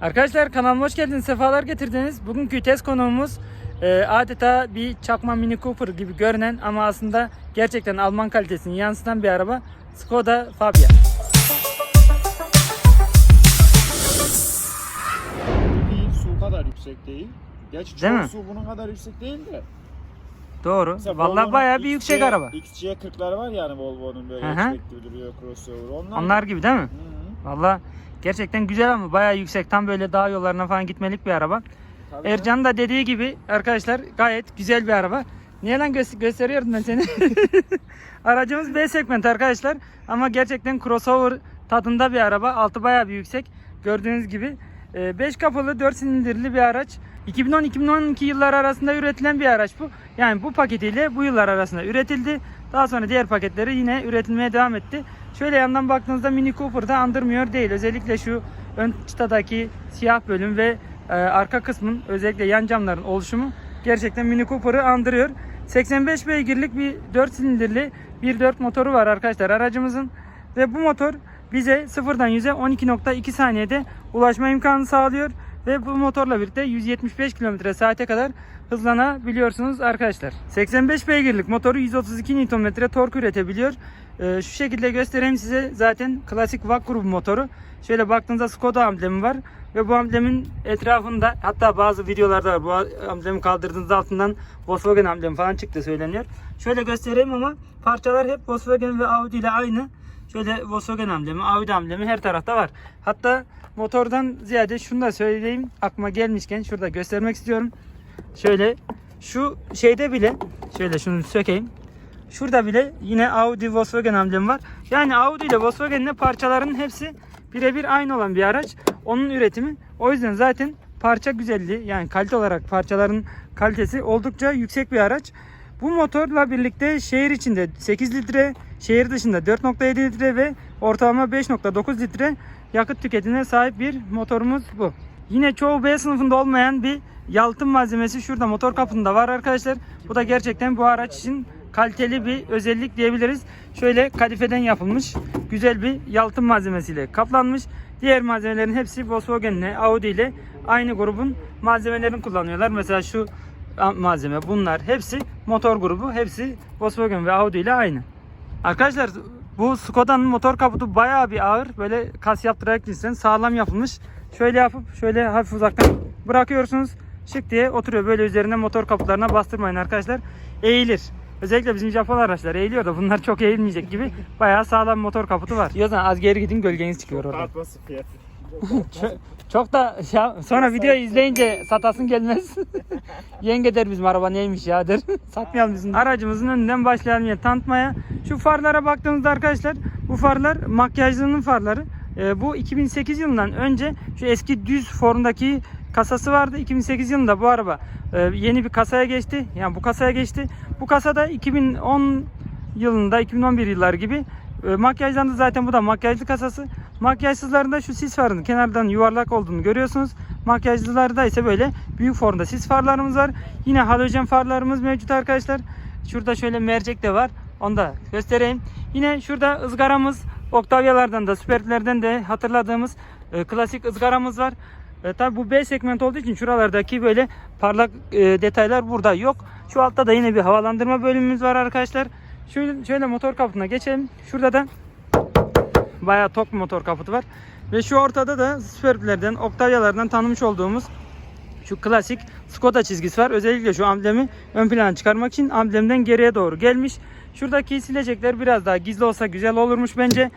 Arkadaşlar kanalıma hoş geldiniz, sefalar getirdiniz. Bugünkü test konuğumuz e, adeta bir çakma Mini Cooper gibi görünen ama aslında gerçekten Alman kalitesini yansıtan bir araba Skoda Fabia. değil, su kadar yüksek değil. Gerçi Değil çoğu mi? su bunun kadar yüksek değil de. Doğru. Mesela Vallahi Volvo'nun bayağı bir XC yüksek araba. XC40'lar var yani Volvo'nun böyle Hı hı. yüksek gibi duruyor crossover. Onlar, Onlar gibi değil mi? Hı hı. Vallahi gerçekten güzel ama bayağı yüksek. Tam böyle dağ yollarına falan gitmelik bir araba. Tabii Ercan da dediği gibi arkadaşlar gayet güzel bir araba. Niye lan gö- gösteriyorum ben seni? Aracımız B segment arkadaşlar. Ama gerçekten crossover tadında bir araba. Altı bayağı bir yüksek. Gördüğünüz gibi. 5 kapılı 4 silindirli bir araç. 2010-2012 yılları arasında üretilen bir araç bu. Yani bu paketiyle bu yıllar arasında üretildi. Daha sonra diğer paketleri yine üretilmeye devam etti. Şöyle yandan baktığınızda Mini Cooper'da andırmıyor değil. Özellikle şu ön çıtadaki siyah bölüm ve e, arka kısmın özellikle yan camların oluşumu gerçekten Mini Cooper'ı andırıyor. 85 beygirlik bir 4 silindirli 1.4 motoru var arkadaşlar aracımızın. Ve bu motor bize sıfırdan 100'e 12.2 saniyede ulaşma imkanı sağlıyor. Ve bu motorla birlikte 175 km saate kadar hızlanabiliyorsunuz arkadaşlar. 85 beygirlik motoru 132 Nm tork üretebiliyor. Ee, şu şekilde göstereyim size zaten klasik VAK grubu motoru. Şöyle baktığınızda Skoda amblemi var. Ve bu amblemin etrafında hatta bazı videolarda var. Bu amblemi kaldırdığınızda altından Volkswagen amblemi falan çıktı söyleniyor. Şöyle göstereyim ama parçalar hep Volkswagen ve Audi ile aynı. Şöyle Volkswagen amblemi, Audi amblemi her tarafta var. Hatta motordan ziyade şunu da söyleyeyim aklıma gelmişken şurada göstermek istiyorum. Şöyle şu şeyde bile şöyle şunu sökeyim. Şurada bile yine Audi Volkswagen amblemi var. Yani Audi ile Volkswagen'in parçaların hepsi birebir aynı olan bir araç. Onun üretimi. O yüzden zaten parça güzelliği yani kalite olarak parçaların kalitesi oldukça yüksek bir araç. Bu motorla birlikte şehir içinde 8 litre, şehir dışında 4.7 litre ve ortalama 5.9 litre yakıt tüketimine sahip bir motorumuz bu. Yine çoğu B sınıfında olmayan bir yalıtım malzemesi şurada motor kapında var arkadaşlar. Bu da gerçekten bu araç için kaliteli bir özellik diyebiliriz. Şöyle kadifeden yapılmış güzel bir yalıtım malzemesiyle kaplanmış. Diğer malzemelerin hepsi Volkswagen ile Audi ile aynı grubun malzemelerini kullanıyorlar. Mesela şu malzeme bunlar hepsi motor grubu. Hepsi Volkswagen ve Audi ile aynı. Arkadaşlar bu Skoda'nın motor kaputu bayağı bir ağır. Böyle kas yaptırarak cinsten sağlam yapılmış. Şöyle yapıp şöyle hafif uzaktan bırakıyorsunuz. Şık diye oturuyor. Böyle üzerine motor kaputlarına bastırmayın arkadaşlar. Eğilir. Özellikle bizim Japon araçlar eğiliyor da bunlar çok eğilmeyecek gibi bayağı sağlam motor kaputu var. Diyorsan az geri gidin gölgeniz çıkıyor orada. Fiyatı. Çok, çok da ya, sonra video izleyince satasın gelmez. Yenge der bizim araba neymiş ya der. Satmayalım bizim. Aracımızın önünden başlayalım ya tanıtmaya. Şu farlara baktığımızda arkadaşlar bu farlar makyajlının farları. Ee, bu 2008 yılından önce şu eski düz formdaki kasası vardı. 2008 yılında bu araba e, yeni bir kasaya geçti. Yani bu kasaya geçti. Bu kasada 2010 yılında 2011 yıllar gibi e, makyajlandı zaten bu da makyajlı kasası. Makyajsızlarında şu sis farının kenardan yuvarlak olduğunu görüyorsunuz. Makyajlılarda ise böyle büyük formda sis farlarımız var. Yine halojen farlarımız mevcut arkadaşlar. Şurada şöyle mercek de var. Onu da göstereyim. Yine şurada ızgaramız Octavia'lardan da Superb'lerden de hatırladığımız e, klasik ızgaramız var. E, tabi bu B segment olduğu için şuralardaki böyle parlak e, detaylar burada yok. Şu altta da yine bir havalandırma bölümümüz var arkadaşlar. Şöyle, şöyle motor kaputuna geçelim. Şurada da bayağı tok motor kaputu var. Ve şu ortada da Superb'lerden, Octavia'lardan tanımış olduğumuz şu klasik Skoda çizgisi var. Özellikle şu amblemi ön plana çıkarmak için amblemden geriye doğru gelmiş. Şuradaki silecekler biraz daha gizli olsa güzel olurmuş bence.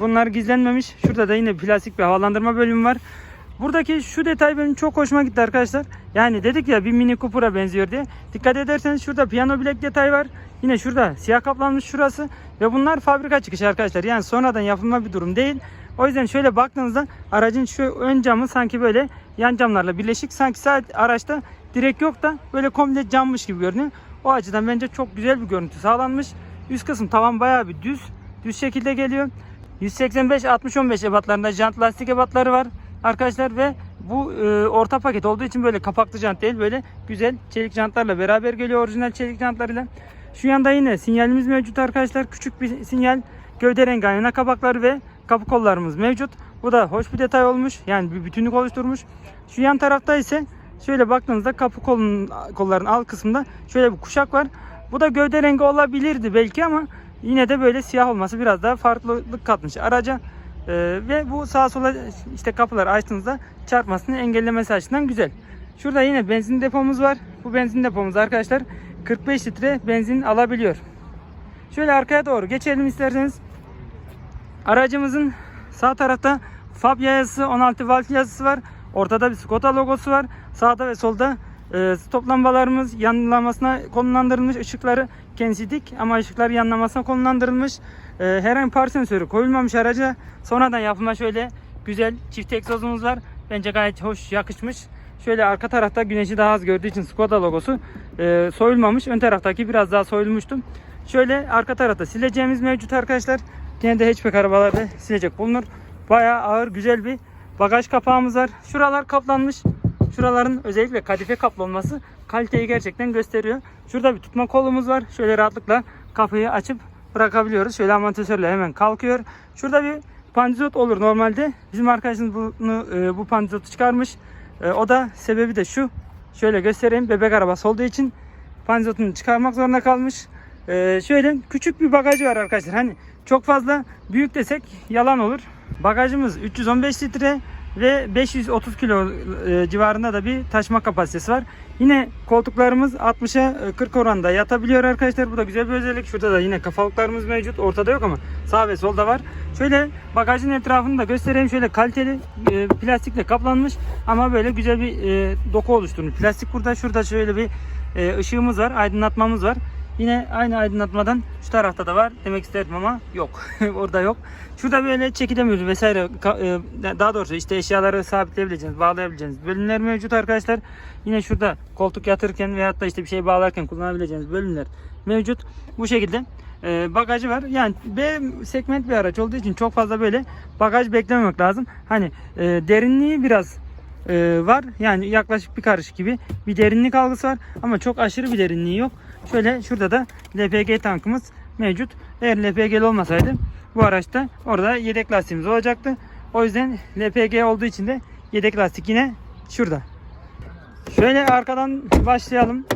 Bunlar gizlenmemiş. Şurada da yine plastik bir havalandırma bölümü var. Buradaki şu detay benim çok hoşuma gitti arkadaşlar. Yani dedik ya bir Mini Cooper'a benziyor diye. Dikkat ederseniz şurada piyano bilek detay var. Yine şurada siyah kaplanmış şurası. Ve bunlar fabrika çıkışı arkadaşlar. Yani sonradan yapılma bir durum değil. O yüzden şöyle baktığınızda aracın şu ön camı sanki böyle yan camlarla birleşik. Sanki sadece araçta direk yok da böyle komple cammış gibi görünüyor. O açıdan bence çok güzel bir görüntü sağlanmış. Üst kısım tavan bayağı bir düz. Düz şekilde geliyor. 185-60-15 ebatlarında jant lastik ebatları var arkadaşlar ve bu e, orta paket olduğu için böyle kapaklı jant değil böyle güzel çelik jantlarla beraber geliyor orijinal çelik jantlarıyla. Şu yanda yine sinyalimiz mevcut arkadaşlar. Küçük bir sinyal gövde rengi ayna kapakları ve kapı kollarımız mevcut. Bu da hoş bir detay olmuş. Yani bir bütünlük oluşturmuş. Şu yan tarafta ise şöyle baktığınızda kapı kolunun, kolların alt kısmında şöyle bir kuşak var. Bu da gövde rengi olabilirdi belki ama yine de böyle siyah olması biraz daha farklılık katmış araca. Ee, ve bu sağa sola işte kapıları açtığınızda çarpmasını engellemesi açısından güzel. Şurada yine benzin depomuz var. Bu benzin depomuz arkadaşlar 45 litre benzin alabiliyor. Şöyle arkaya doğru geçelim isterseniz. Aracımızın sağ tarafta FAB yazısı 16 valf yazısı var. Ortada bir Skoda logosu var. Sağda ve solda e, stop lambalarımız yanlamasına konumlandırılmış. ışıkları kendisi dik ama ışıklar yanlamasına konumlandırılmış. E, herhangi par sensörü koyulmamış araca. Sonradan yapılma şöyle güzel çift egzozumuz var. Bence gayet hoş yakışmış. Şöyle arka tarafta güneşi daha az gördüğü için Skoda logosu e, soyulmamış. Ön taraftaki biraz daha soyulmuştu. Şöyle arka tarafta sileceğimiz mevcut arkadaşlar. Genelde hatchback arabalarda silecek bulunur. Bayağı ağır güzel bir bagaj kapağımız var. Şuralar kaplanmış. Şuraların özellikle kadife kaplı olması kaliteyi gerçekten gösteriyor. Şurada bir tutma kolumuz var. Şöyle rahatlıkla kapıyı açıp bırakabiliyoruz. Şöyle amortisörle hemen kalkıyor. Şurada bir pandizot olur normalde. Bizim arkadaşımız bunu e, bu pandizotu çıkarmış. E, o da sebebi de şu. Şöyle göstereyim. Bebek arabası olduğu için pandizotunu çıkarmak zorunda kalmış. E, şöyle küçük bir bagajı var arkadaşlar. Hani çok fazla büyük desek yalan olur. Bagajımız 315 litre ve 530 kilo e, civarında da bir taşıma kapasitesi var. Yine koltuklarımız 60'a e, 40 oranda yatabiliyor arkadaşlar. Bu da güzel bir özellik. Şurada da yine kafalıklarımız mevcut. Ortada yok ama sağ ve solda var. Şöyle bagajın etrafını da göstereyim. Şöyle kaliteli e, plastikle kaplanmış ama böyle güzel bir e, doku oluşturmuş. Plastik burada. Şurada şöyle bir e, ışığımız var. Aydınlatmamız var. Yine aynı aydınlatmadan şu tarafta da var demek isterdim ama yok. Orada yok. Şurada böyle çekilemiyoruz vesaire. E, Daha doğrusu işte eşyaları sabitleyebileceğiniz, bağlayabileceğiniz bölümler mevcut arkadaşlar. Yine şurada koltuk yatırırken veyahut da işte bir şey bağlarken kullanabileceğiniz bölümler mevcut. Bu şekilde e, bagajı var. Yani B segment bir araç olduğu için çok fazla böyle bagaj beklememek lazım. Hani e, derinliği biraz var. Yani yaklaşık bir karış gibi bir derinlik algısı var ama çok aşırı bir derinliği yok. Şöyle şurada da LPG tankımız mevcut. Eğer LPG olmasaydı bu araçta orada yedek lastiğimiz olacaktı. O yüzden LPG olduğu için de yedek lastik yine şurada. Şöyle arkadan başlayalım.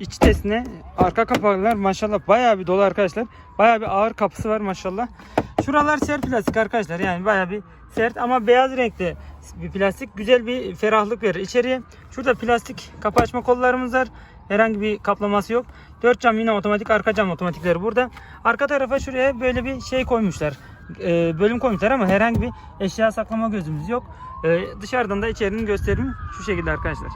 İç testine. Arka kapaklar maşallah bayağı bir dolu arkadaşlar. Bayağı bir ağır kapısı var maşallah. Şuralar sert plastik arkadaşlar. Yani bayağı bir sert ama beyaz renkte bir plastik. Güzel bir ferahlık verir içeriye. Şurada plastik kapı açma kollarımız var. Herhangi bir kaplaması yok. Dört cam yine otomatik. Arka cam otomatikleri burada. Arka tarafa şuraya böyle bir şey koymuşlar. Ee, bölüm koymuşlar ama herhangi bir eşya saklama gözümüz yok. Ee, dışarıdan da içerinin gösterimi şu şekilde arkadaşlar.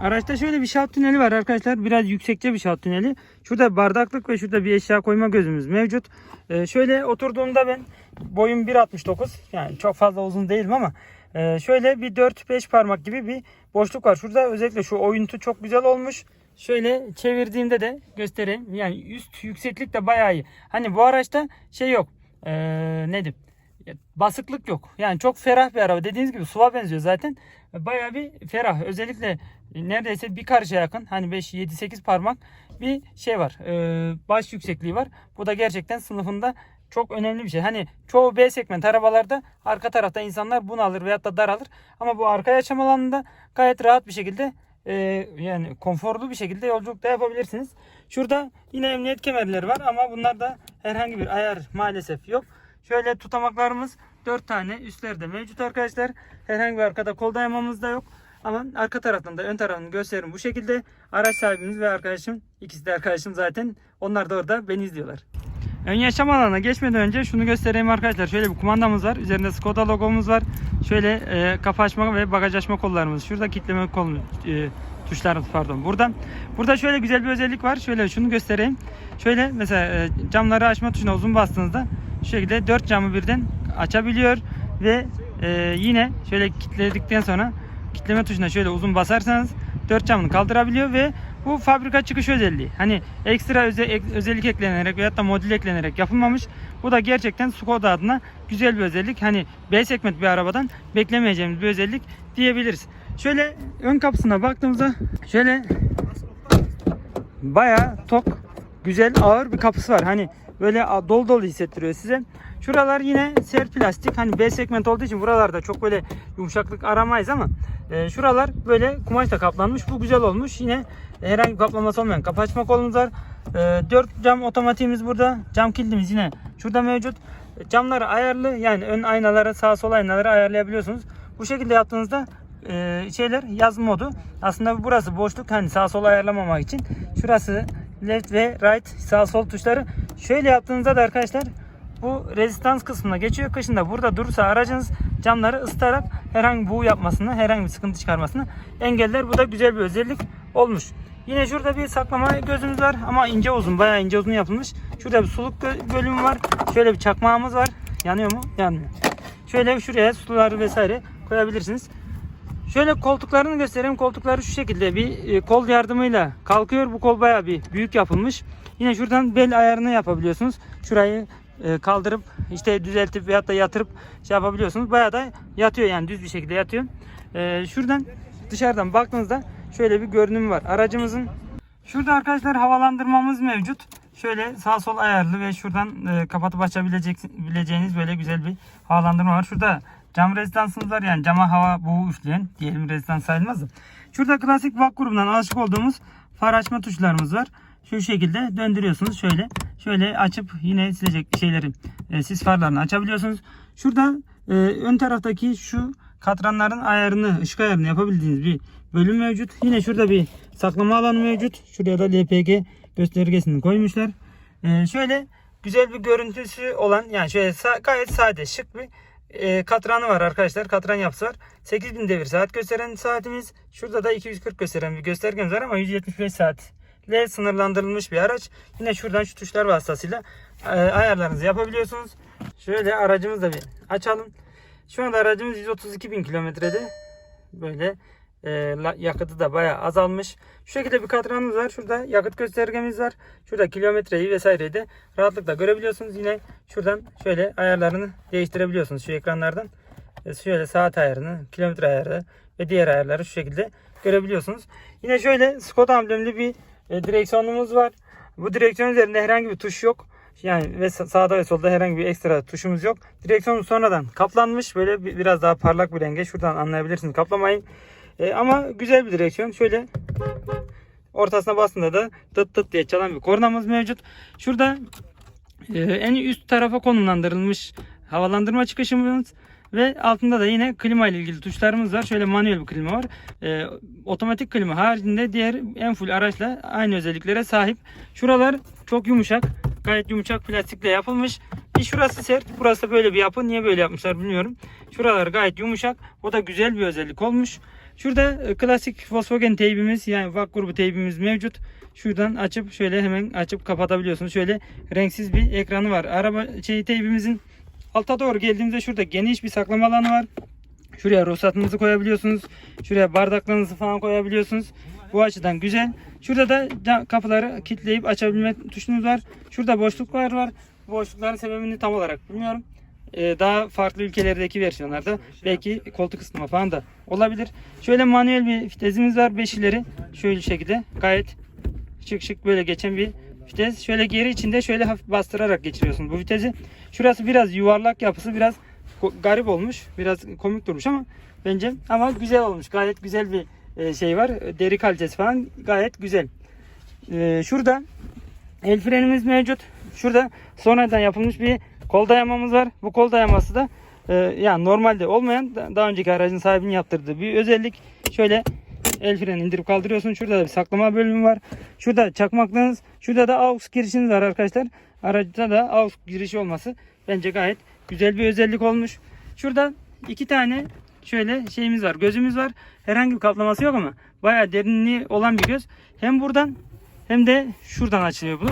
Araçta şöyle bir şaft tüneli var arkadaşlar. Biraz yüksekçe bir şaft tüneli. Şurada bardaklık ve şurada bir eşya koyma gözümüz mevcut. Ee, şöyle oturduğumda ben boyum 1.69 yani çok fazla uzun değilim ama e, şöyle bir 4-5 parmak gibi bir boşluk var. Şurada özellikle şu oyuntu çok güzel olmuş. Şöyle çevirdiğimde de göstereyim. Yani üst yükseklik de bayağı iyi. Hani bu araçta şey yok. Ee, nedir? Basıklık yok. Yani çok ferah bir araba. Dediğiniz gibi SUV'a benziyor zaten. Bayağı bir ferah. Özellikle neredeyse bir karışa yakın. Hani 5, 7, 8 parmak bir şey var. Ee, baş yüksekliği var. Bu da gerçekten sınıfında çok önemli bir şey. Hani çoğu B segment arabalarda arka tarafta insanlar bunu alır veyahut da daralır. Ama bu arka yaşam alanında gayet rahat bir şekilde e, yani konforlu bir şekilde yolculuk da yapabilirsiniz. Şurada yine emniyet kemerleri var ama bunlarda herhangi bir ayar maalesef yok. Şöyle tutamaklarımız 4 tane üstlerde mevcut arkadaşlar. Herhangi bir arkada kol dayamamız da yok. Ama arka taraftan da ön tarafını gösterim bu şekilde. Araç sahibimiz ve arkadaşım ikisi de arkadaşım zaten. Onlar da orada beni izliyorlar. Ön yaşam alanına geçmeden önce şunu göstereyim arkadaşlar. Şöyle bir kumandamız var. Üzerinde Skoda logomuz var. Şöyle e, kapı açma ve bagaj açma kollarımız. Şurada kilitleme kol e, tuşlarımız pardon. Burada burada şöyle güzel bir özellik var. Şöyle şunu göstereyim. Şöyle mesela e, camları açma tuşuna uzun bastığınızda şu şekilde 4 camı birden açabiliyor ve e, yine şöyle kilitledikten sonra kitleme tuşuna şöyle uzun basarsanız 4 camını kaldırabiliyor ve bu fabrika çıkış özelliği. Hani ekstra öze- ek- özellik eklenerek veyahut da modül eklenerek yapılmamış. Bu da gerçekten Skoda adına güzel bir özellik. Hani B segment bir arabadan beklemeyeceğimiz bir özellik diyebiliriz. Şöyle ön kapısına baktığımızda şöyle bayağı tok, güzel, ağır bir kapısı var. Hani böyle dolu dolu hissettiriyor size. Şuralar yine sert plastik. Hani B segment olduğu için buralarda çok böyle yumuşaklık aramayız ama e, şuralar böyle kumaşla kaplanmış. Bu güzel olmuş. Yine herhangi bir kaplaması olmayan kapı açma kolumuz var. E, 4 cam otomatiğimiz burada. Cam kilidimiz yine şurada mevcut. Camları ayarlı yani ön aynaları sağ sol aynaları ayarlayabiliyorsunuz. Bu şekilde yaptığınızda e, şeyler yaz modu. Aslında burası boşluk hani sağ sol ayarlamamak için. Şurası left ve right sağ sol tuşları. Şöyle yaptığınızda da arkadaşlar bu rezistans kısmına geçiyor. Kışında burada durursa aracınız camları ısıtarak herhangi buğu yapmasını, herhangi bir sıkıntı çıkarmasını engeller. Bu da güzel bir özellik olmuş. Yine şurada bir saklama gözümüz var ama ince uzun, bayağı ince uzun yapılmış. Şurada bir suluk bölümü var. Şöyle bir çakmağımız var. Yanıyor mu? Yanmıyor. Şöyle şuraya suları vesaire koyabilirsiniz. Şöyle koltuklarını göstereyim. Koltukları şu şekilde bir e, kol yardımıyla kalkıyor. Bu kol bayağı bir büyük yapılmış. Yine şuradan bel ayarını yapabiliyorsunuz. Şurayı kaldırıp işte düzeltip veyahut da yatırıp şey yapabiliyorsunuz. Bayağı da yatıyor yani düz bir şekilde yatıyor. E, şuradan dışarıdan baktığınızda şöyle bir görünüm var. Aracımızın şurada arkadaşlar havalandırmamız mevcut. Şöyle sağ sol ayarlı ve şuradan e, kapatıp açabilecek bileceğiniz böyle güzel bir havalandırma var. Şurada cam rezistansımız var yani cama hava buğu üfleyen diyelim rezistans sayılmaz da. Şurada klasik VAK grubundan alışık olduğumuz far açma tuşlarımız var. Şu şekilde döndürüyorsunuz şöyle. Şöyle açıp yine silecek şeyleri e, sis farlarını açabiliyorsunuz. Şurada e, ön taraftaki şu katranların ayarını, ışık ayarını yapabildiğiniz bir bölüm mevcut. Yine şurada bir saklama alanı mevcut. Şuraya da LPG göstergesini koymuşlar. E, şöyle güzel bir görüntüsü olan yani şöyle gayet sade şık bir e, katranı var arkadaşlar. Katran yapısı var. 8000 devir saat gösteren saatimiz. Şurada da 240 gösteren bir göstergemiz var ama 175 saat ile sınırlandırılmış bir araç. Yine şuradan şu tuşlar vasıtasıyla e, ayarlarınızı yapabiliyorsunuz. Şöyle aracımızı da bir açalım. Şu anda aracımız 132 bin kilometrede. Böyle e, yakıtı da bayağı azalmış. Şu şekilde bir katranımız var. Şurada yakıt göstergemiz var. Şurada kilometreyi vesaireyi de rahatlıkla görebiliyorsunuz. Yine şuradan şöyle ayarlarını değiştirebiliyorsunuz şu ekranlardan. E, Şöyle saat ayarını, kilometre ayarı ve diğer ayarları şu şekilde görebiliyorsunuz. Yine şöyle Skoda amblemli bir e, direksiyonumuz var. Bu direksiyon üzerinde herhangi bir tuş yok. Yani ve sa- sağda ve solda herhangi bir ekstra tuşumuz yok. Direksiyon sonradan kaplanmış. Böyle bir- biraz daha parlak bir renge. Şuradan anlayabilirsiniz kaplamayı. E, ama güzel bir direksiyon. Şöyle ortasına bastığında da tıt tıt diye çalan bir kornamız mevcut. Şurada e, en üst tarafa konumlandırılmış havalandırma çıkışımız ve altında da yine klima ile ilgili tuşlarımız var. Şöyle manuel bir klima var. E, otomatik klima haricinde diğer en full araçla aynı özelliklere sahip. Şuralar çok yumuşak. Gayet yumuşak plastikle yapılmış. Bir şurası sert. Burası böyle bir yapı. Niye böyle yapmışlar bilmiyorum. Şuralar gayet yumuşak. O da güzel bir özellik olmuş. Şurada e, klasik Volkswagen teybimiz yani VAK grubu teybimiz mevcut. Şuradan açıp şöyle hemen açıp kapatabiliyorsunuz. Şöyle renksiz bir ekranı var. Araba şey teybimizin alta doğru geldiğimizde şurada geniş bir saklama alanı var. Şuraya ruhsatınızı koyabiliyorsunuz. Şuraya bardaklarınızı falan koyabiliyorsunuz. Bu açıdan güzel. Şurada da kapıları kilitleyip açabilme tuşunuz var. Şurada boşluklar var. Bu boşlukların sebebini tam olarak bilmiyorum. Ee, daha farklı ülkelerdeki versiyonlarda belki koltuk ısıtma falan da olabilir. Şöyle manuel bir vitesimiz var. 5 ileri şöyle şekilde gayet şık şık böyle geçen bir vites. Şöyle geri içinde şöyle hafif bastırarak geçiriyorsunuz bu vitesi. Şurası biraz yuvarlak yapısı biraz garip olmuş. Biraz komik durmuş ama bence ama güzel olmuş. Gayet güzel bir e, şey var. Deri kalitesi falan gayet güzel. E, şurada el frenimiz mevcut. Şurada sonradan yapılmış bir kol dayamamız var. Bu kol dayaması da e, yani normalde olmayan da- daha önceki aracın sahibinin yaptırdığı bir özellik. Şöyle el freni indirip kaldırıyorsun. Şurada da bir saklama bölümü var. Şurada çakmaklığınız, şurada da AUX girişiniz var arkadaşlar. Aracda da AUX girişi olması bence gayet güzel bir özellik olmuş. Şurada iki tane şöyle şeyimiz var. Gözümüz var. Herhangi bir kaplaması yok ama bayağı derinliği olan bir göz. Hem buradan hem de şuradan açılıyor bu.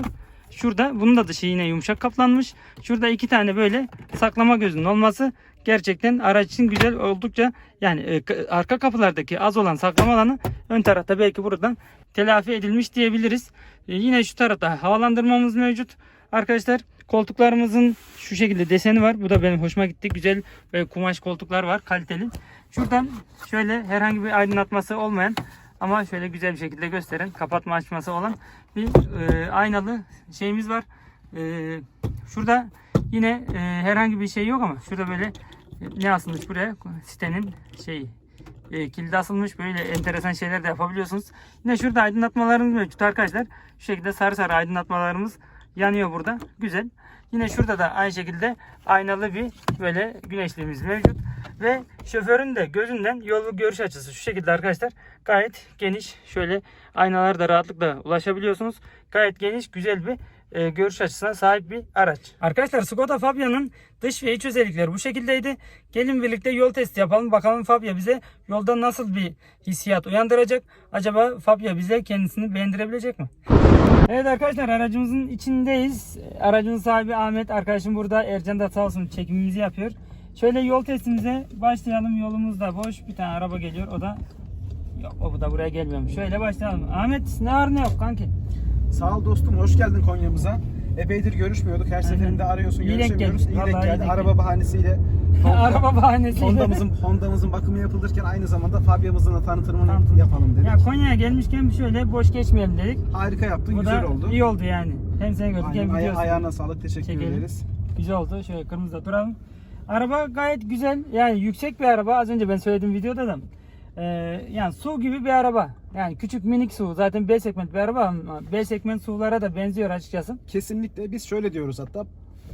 Şurada bunun da dışı yine yumuşak kaplanmış. Şurada iki tane böyle saklama gözünün olması gerçekten araç için güzel oldukça yani e, arka kapılardaki az olan saklama alanı ön tarafta belki buradan telafi edilmiş diyebiliriz. E, yine şu tarafta havalandırmamız mevcut. Arkadaşlar koltuklarımızın şu şekilde deseni var. Bu da benim hoşuma gitti. Güzel böyle kumaş koltuklar var kaliteli. Şuradan şöyle herhangi bir aydınlatması olmayan ama şöyle güzel bir şekilde gösteren kapatma açması olan bir e, aynalı şeyimiz var. E, şurada Yine e, herhangi bir şey yok ama şurada böyle e, ne asılmış buraya? Sitenin şeyi e, kilidi asılmış böyle enteresan şeyler de yapabiliyorsunuz. Yine şurada aydınlatmalarımız mevcut arkadaşlar. Şu şekilde sarı sarı aydınlatmalarımız yanıyor burada. Güzel. Yine şurada da aynı şekilde aynalı bir böyle güneşliğimiz mevcut. Ve şoförün de gözünden yol görüş açısı şu şekilde arkadaşlar. Gayet geniş. Şöyle aynalar da rahatlıkla ulaşabiliyorsunuz. Gayet geniş güzel bir e, görüş açısına sahip bir araç. Arkadaşlar Skoda Fabia'nın dış ve iç özellikleri bu şekildeydi. Gelin birlikte yol testi yapalım. Bakalım Fabia bize yolda nasıl bir hissiyat uyandıracak? Acaba Fabia bize kendisini beğendirebilecek mi? Evet arkadaşlar aracımızın içindeyiz. Aracın sahibi Ahmet arkadaşım burada. Ercan da sağ olsun çekimimizi yapıyor. Şöyle yol testimize başlayalım. Yolumuz da boş. Bir tane araba geliyor. O da yok o da buraya gelmiyormuş. Şöyle başlayalım. Ahmet ne var ne yok kanki? Sağ ol dostum, hoş geldin Konya'mıza. Epeydir görüşmüyorduk. Her seferinde arıyorsun, İyi denk görüşemiyoruz. geldi. İyi denk Vallahi iyi geldi. denk Araba bahanesiyle araba bahanesi. Honda'mızın Honda'mızın bakımı yapılırken aynı zamanda Fabia'mızın da tanıtımını Tanıtım. yapalım dedik. Ya Konya'ya gelmişken şöyle boş geçmeyelim dedik. Harika yaptın, Bu güzel da oldu. iyi oldu yani. Hem seni gördük Aynen, hem aya- videosunu. ayağına sağlık, teşekkür Çekelim. ederiz. Güzel oldu. Şöyle kırmızıda duralım. Araba gayet güzel. Yani yüksek bir araba. Az önce ben söylediğim videoda da. Ee, yani su gibi bir araba. Yani küçük minik su. Zaten B segment bir araba ama B segment sulara da benziyor açıkçası. Kesinlikle biz şöyle diyoruz hatta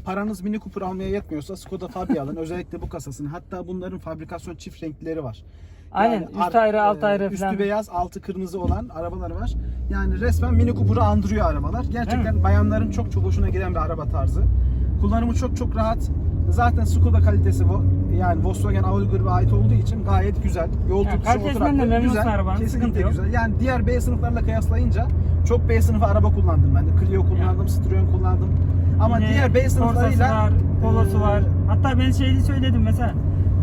paranız Mini Cooper almaya yetmiyorsa Skoda Fabia alın. Özellikle bu kasasını. Hatta bunların fabrikasyon çift renkleri var. Aynen. Yani üst ayrı, alt e, ayrı Üstü falan. beyaz, altı kırmızı olan arabalar var. Yani resmen Mini Cooper'ı andırıyor arabalar. Gerçekten bayanların çok çok hoşuna giden bir araba tarzı. Kullanımı çok çok rahat. Zaten Skoda kalitesi bu. Yani Volkswagen Audi grubu ait olduğu için gayet güzel. Yol Yani tutuşu oturaklı. Güzel. arabanın, Kesinlikle yok. güzel. Yani diğer B sınıflarla kıyaslayınca çok B sınıfı araba kullandım ben de. Clio kullandım, Citroen kullandım. Ama Yine diğer B sınıflarıyla var, Polo'su e, var. Hatta ben şeyi söyledim mesela.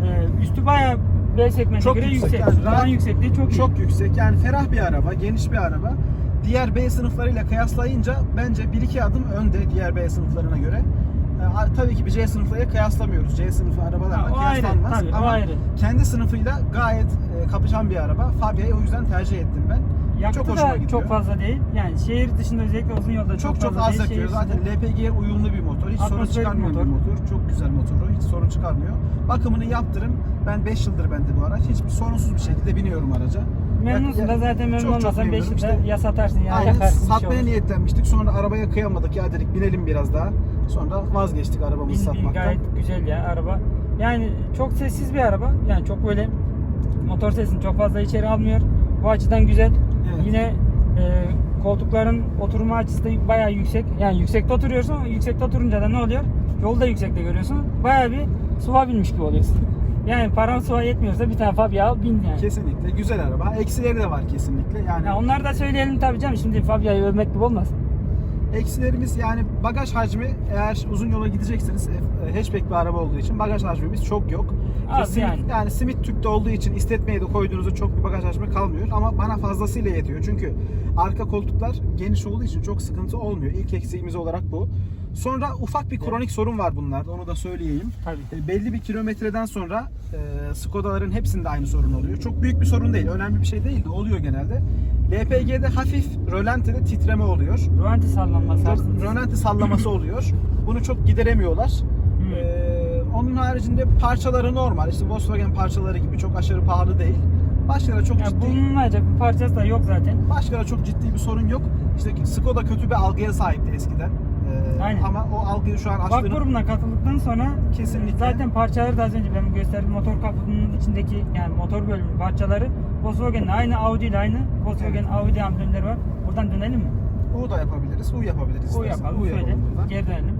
e, üstü bayağı B segmente Çok göre yüksek, yüksek. yani rahat- yüksekliği çok iyi. Çok yüksek. Yani ferah bir araba, geniş bir araba. Diğer B sınıflarıyla kıyaslayınca bence 1-2 adım önde diğer B sınıflarına göre. Ha- tabii ki bir C sınıfıyla kıyaslamıyoruz. C sınıfı arabalarla Ha, o ayrı, kıyaslanmaz. tabii, Ama ayrı. kendi sınıfıyla gayet e, kapışan bir araba. Fabia'yı o yüzden tercih ettim ben. Yakıtı çok hoşuma da gidiyor. çok fazla değil. Yani şehir dışında özellikle uzun yolda çok, Çok çok az değil. yakıyor. Zaten LPG'ye uyumlu bir motor. Hiç sorun çıkarmıyor motor. bir motor. Çok güzel motoru. Hiç sorun çıkarmıyor. Bakımını yaptırın. Ben 5 yıldır bende bu araç. Hiçbir sorunsuz bir şekilde biniyorum araca. Memnunsun da zaten memnun çok olmasan 5 memnunum. yılda İşte ya satarsın ya Aynen yakarsın. şey satmaya olur. niyetlenmiştik. Sonra arabaya kıyamadık. Ya dedik binelim biraz daha. Sonra vazgeçtik arabamızı Bin, satmaktan. gayet güzel ya araba. Yani çok sessiz bir araba. Yani çok böyle motor sesini çok fazla içeri almıyor. Bu açıdan güzel. Evet. Yine e, koltukların oturma açısı da bayağı yüksek. Yani yüksekte oturuyorsun. Yüksekte oturunca da ne oluyor? Yolu da yüksekte görüyorsun. Bayağı bir suva binmiş gibi oluyorsun. Yani paran suva yetmiyorsa bir tane Fabia al bin yani. Kesinlikle güzel araba. Eksileri de var kesinlikle. Yani Ya onları da söyleyelim tabii canım. Şimdi Fabia'yı övmek gibi olmaz. eksilerimiz yani bagaj hacmi eğer uzun yola gidecekseniz e, hatchback bir araba olduğu için bagaj hacmimiz çok yok. Az yani. yani simit tüpte olduğu için istetmeye de koyduğunuzda çok bir bagaj hacmi kalmıyor ama bana fazlasıyla yetiyor. Çünkü arka koltuklar geniş olduğu için çok sıkıntı olmuyor. İlk eksiğimiz olarak bu. Sonra ufak bir kronik sorun var bunlarda. Onu da söyleyeyim. Tabii. E, belli bir kilometreden sonra e, Skoda'ların hepsinde aynı sorun oluyor. Çok büyük bir sorun değil. Önemli bir şey değil de oluyor genelde. LPG'de hafif rölantide titreme oluyor. Rolanti sallanma sarsıntısı. Rölanti sallaması oluyor. Bunu çok gideremiyorlar. Hmm. Ee, onun haricinde parçaları normal. İşte Volkswagen parçaları gibi çok aşırı pahalı değil. Başka da çok Ya ciddi bulunmayacak bir parçası da yok zaten. başka da çok ciddi bir sorun yok. İşte Skoda kötü bir algıya sahipti eskiden. Aynen. ama o algıyı şu an Bak aştığını grubuna katıldıktan sonra Kesinlikle. zaten parçaları da az önce ben gösterdim motor kaputunun içindeki yani motor bölümü parçaları Volkswagen'le aynı Audi ile aynı Volkswagen Audi amblemleri var. Buradan dönelim mi? U da yapabiliriz. U yapabiliriz. İstersen. yapalım U buradan. geri dönelim.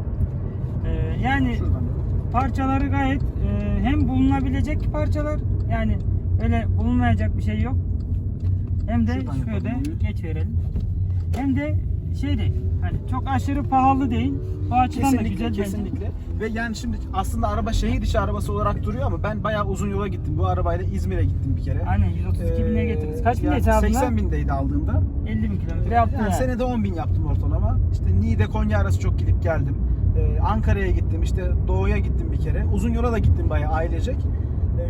Ee, yani Şuradan. parçaları gayet e, hem bulunabilecek parçalar yani öyle bulunmayacak bir şey yok. Hem de Şuradan şöyle yapalım. geç verelim. Hem de şey değil. Hani çok aşırı pahalı değil. Bu açıdan da Kesinlikle, güzel bence. kesinlikle. Ve yani şimdi aslında araba şehir içi arabası olarak duruyor ama ben bayağı uzun yola gittim. Bu arabayla İzmir'e gittim bir kere. Aynen 132 bine Ee, getirdiniz. Kaç yani bindeydi abi 80 bunlar? bindeydi aldığımda. 50 bin kilometre yaptın Yani yani. senede 10 bin yaptım ortalama. İşte Niğde Konya arası çok gidip geldim. Ee, Ankara'ya gittim, işte Doğu'ya gittim bir kere. Uzun yola da gittim bayağı ailecek.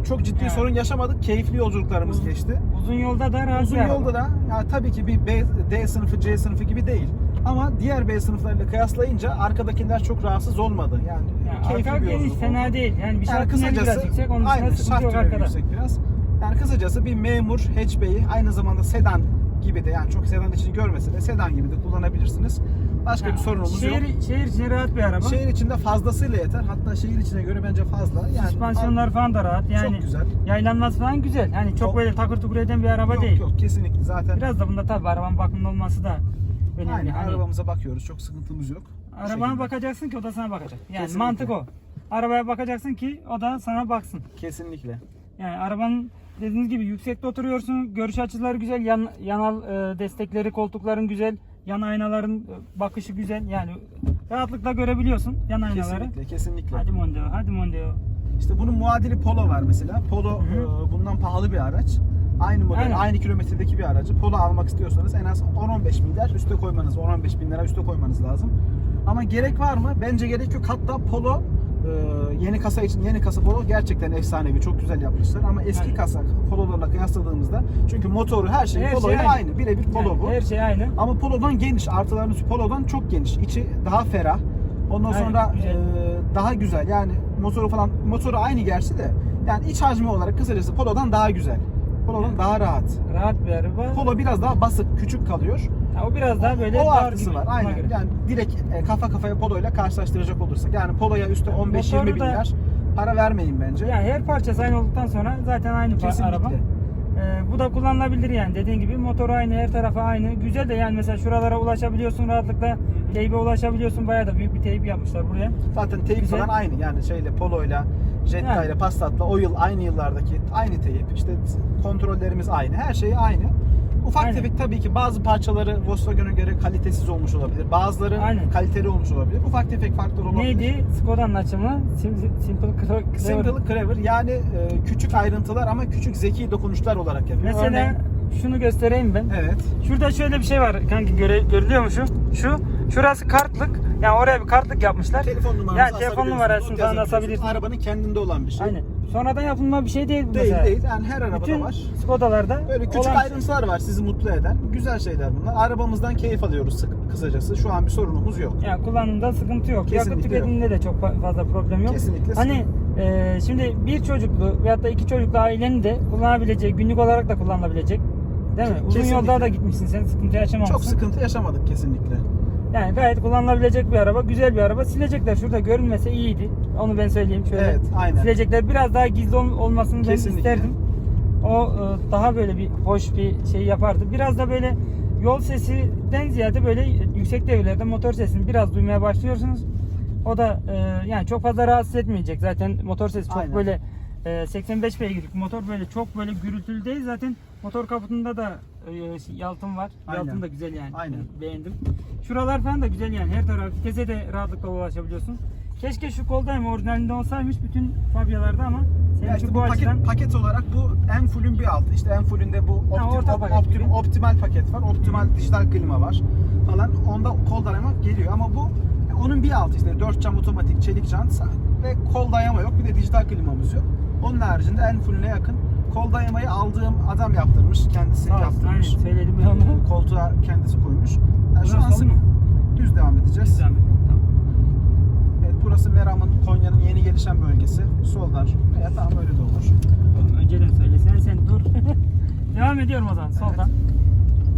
Ee, çok ciddi Evet. sorun yaşamadık. Keyifli yolculuklarımız Uz- geçti. Uzun yolda da rahat Uzun yolda da ya tabii ki bir B, D sınıfı, C sınıfı gibi değil. Ama diğer B sınıflarıyla kıyaslayınca arkadakiler çok rahatsız olmadı. Yani, Yani keyifli bir yolculuk fena değil. Yani bir Yani şartın yeri biraz yüksek. Onun aynen yok şart arkada. yüksek biraz. Yani kısacası bir memur hatchback'i aynı zamanda sedan gibi de yani çok sedan içini görmese de sedan gibi de kullanabilirsiniz. Başka bir sorunumuz şehir, yok. Şehir içinde rahat bir araba. Şehir içinde fazlasıyla yeter. Hatta şehir içine göre bence fazla. Yani Süspansiyonlar falan da rahat. Yani çok güzel. yaylanması falan güzel. Hani çok, Çok- böyle takır tukur eden bir araba Yok değil. yok kesinlikle zaten. Biraz da bunda tabii arabanın bakımlı olması da önemli. Aynen Hani arabamıza bakıyoruz. Çok sıkıntımız yok. Arabana bakacaksın ki o da sana bakacak. Yani Kesinlikle. mantık o. Arabaya bakacaksın ki o da sana baksın. Kesinlikle. Yani arabanın dediğiniz gibi yüksekte oturuyorsun. Görüş açıları güzel. Yan, yanal e, destekleri, koltukların güzel. Yan aynaların e, bakışı güzel. Yani rahatlıkla görebiliyorsun yan aynaları. Kesinlikle, kesinlikle. Hadi Mondeo, hadi Mondeo. İşte bunun muadili Polo var mesela. Polo Hı hı. e, bundan pahalı bir araç. Aynı model, Aynen. aynı kilometredeki bir aracı. Polo almak istiyorsanız en az 10-15 milyar üste koymanız, 10-15 bin lira üste koymanız lazım. Ama gerek var mı? Bence gerek yok. Hatta Polo e, yeni kasa için yeni kasa Polo gerçekten efsanevi. Çok güzel yapmışlar. Ama eski Aynen. kasa Polo'larla kıyasladığımızda çünkü motoru her şey Her şey Polo'yla aynı. aynı. Birebir Polo Yani bu. Her şey aynı. Ama Polo'dan geniş. Artılarını Polo'dan çok geniş. İçi daha ferah. Ondan Aynen, sonra güzel. e, daha güzel. Yani motoru falan motoru aynı gerçi de yani iç hacmi olarak kısacası Polo'dan daha güzel. Polo'dan Yani. daha rahat. Rahat bir araba. Polo biraz daha basık, küçük kalıyor. Ha, o biraz daha böyle o dar artısı gibi. var. Aynen. göre. Yani direkt e, kafa kafaya Polo ile karşılaştıracak olursak. Yani Polo'ya üstte 15-20 Motoru bin lira para vermeyin bence. Yani her parçası aynı olduktan sonra zaten aynı Kesinlikle. araba. Ee, bu da kullanılabilir yani dediğin gibi motoru aynı her tarafı aynı güzel de yani mesela şuralara ulaşabiliyorsun rahatlıkla teybe ulaşabiliyorsun bayağı da büyük bir teyip yapmışlar buraya Zaten teyip Güzel. falan aynı. Yani şeyle Polo'yla, Jetta Yani. ile, Passat'la o yıl aynı yıllardaki aynı teyip. İşte kontrollerimiz aynı. Her şey aynı. Ufak Aynen. tefek tabii ki bazı parçaları Volkswagen'e göre kalitesiz olmuş olabilir. Bazıları Aynen. kaliteli olmuş olabilir. Ufak tefek farklar olabilir. neydi Skoda'nın açımı Sim- Simple Clever. Simple, clever yani e, küçük ayrıntılar ama küçük zeki dokunuşlar olarak yapıyor. mesela Örneğin- şunu göstereyim ben evet. Şurada şöyle bir şey var kanki göre, görülüyor mu şu? Şu şurası kartlık. Yani oraya bir kartlık yapmışlar. Telefon numaranızı Yani telefon numarasını falan asabilirsiniz. Arabanın kendinde olan bir şey. Aynen. Sonradan yapılma bir şey değil bu Değil mesela. değil. Yani her arabada Bütün var. Skoda'larda Böyle küçük olan ayrıntılar var sizi mutlu eden. Güzel şeyler bunlar. Arabamızdan keyif alıyoruz sık- kısacası. Şu an bir sorunumuz yok. Yani kullanımda sıkıntı yok. Kesinlikle Yakıt tüketiminde de çok fa- fazla problem yok. Kesinlikle Hani e, şimdi bir çocuklu veyahut da iki çocuklu ailenin de kullanabileceği, günlük olarak da kullanılabilecek. Değil mi? Uzun kesinlikle. yolda da gitmişsin sen sıkıntı yaşamamışsın. Çok sıkıntı yaşamadık kesinlikle. Yani gayet kullanılabilecek bir araba, güzel bir araba. Silecekler şurada görünmese iyiydi. Onu ben söyleyeyim şöyle. Evet, aynen. Silecekler biraz daha gizli ol- olmasını ben Kesinlikle. isterdim. O e, daha böyle bir hoş bir şey yapardı. Biraz da böyle yol sesinden ziyade böyle yüksek devirlerde motor sesini biraz duymaya başlıyorsunuz. O da e, yani çok fazla rahatsız etmeyecek. Zaten motor sesi çok Aynen. böyle e, 85 beygirlik motor böyle çok böyle gürültülü değil. Zaten motor kaputunda da e, yalıtım var. Aynen. Yalıtım da güzel yani. Aynen. Ben Beğendim. Şuralar falan da güzel yani. Her taraf vitese de rahatlıkla ulaşabiliyorsun. Keşke şu koldayım orijinalinde olsaymış bütün Fabyalarda ama senin Ya işte bu bu paket, açıdan paket olarak bu en fullün bir altı. İşte en fullünde bu optim, orta op- paket optim- gibi. optimal paket var. Optimal dijital klima var falan. Onda kol dayama geliyor ama bu onun bir altı işte dört cam otomatik çelik jant ve kol dayama yok. Bir de dijital klimamız yok. Onun haricinde en fullüne yakın. Kol dayamayı aldığım adam yaptırmış. Kendisi Sağ yaptırmış. aynen, söyledim ben onu. Koltuğa kendisi koymuş. Yani şu an mu? düz devam edeceğiz. Güzel. Tamam. Evet, burası Meram'ın Konya'nın yeni gelişen bölgesi. Soldan. Ya tamam öyle de olur. Oğlum önceden söylesen sen dur. Devam ediyorum o zaman soldan.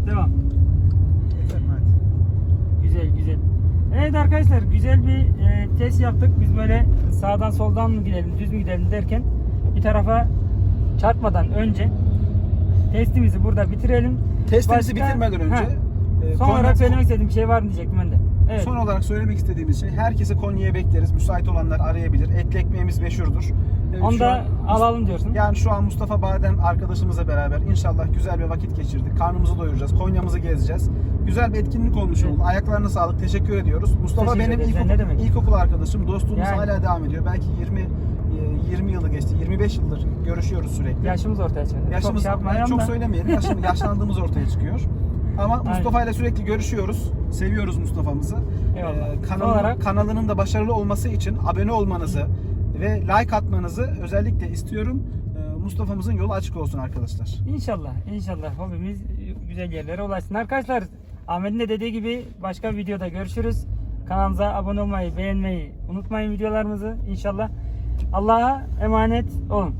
Devam. Efendim, hadi. Güzel güzel. Evet arkadaşlar güzel bir e, test yaptık. Biz böyle sağdan soldan mı gidelim düz mü gidelim derken bir tarafa çarpmadan önce testimizi burada bitirelim. Testimizi Başka- bitirmeden önce Ha. e, Son Konya- olarak söylemek istediğim bir şey var mı diyecektim ben de. Evet. Son olarak söylemek istediğimiz şey herkese Konya'ya bekleriz. Müsait olanlar arayabilir. Etli ekmeğimiz meşhurdur. Evet, Onu şu da an- alalım diyorsun. Yani şu an Mustafa Badem arkadaşımızla beraber inşallah güzel bir vakit geçirdik. Karnımızı doyuracağız. Konya'mızı gezeceğiz. Güzel bir etkinlik olmuş Evet. oldu. Ayaklarına sağlık. Teşekkür ediyoruz. Mustafa Teşekkür benim ederiz. ilkokul, Ne demek? ilkokul arkadaşım. Dostluğumuz Yani. hala devam ediyor. Belki 20 e, 20 yılı geçti. 25 yıldır görüşüyoruz sürekli. Yaşımız ortaya çıkıyor. Yaşımız çok şey çok da. söylemeyelim. Yaşın, yaşlandığımız ortaya çıkıyor. Ama Mustafa ile sürekli görüşüyoruz. Seviyoruz Mustafa'mızı. Ee, kanalın- olarak- kanalının da başarılı olması için abone olmanızı ve like atmanızı özellikle istiyorum. Ee, Mustafa'mızın yolu açık olsun arkadaşlar. İnşallah, inşallah hobimiz güzel yerlere ulaşsın. Arkadaşlar Ahmet'in de dediği gibi başka bir videoda görüşürüz. Kanalımıza abone olmayı, beğenmeyi unutmayın videolarımızı inşallah. Allah'a emanet olun.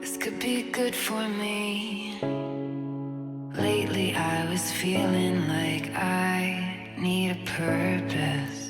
This could be good for me. Lately, I was feeling like I need a purpose.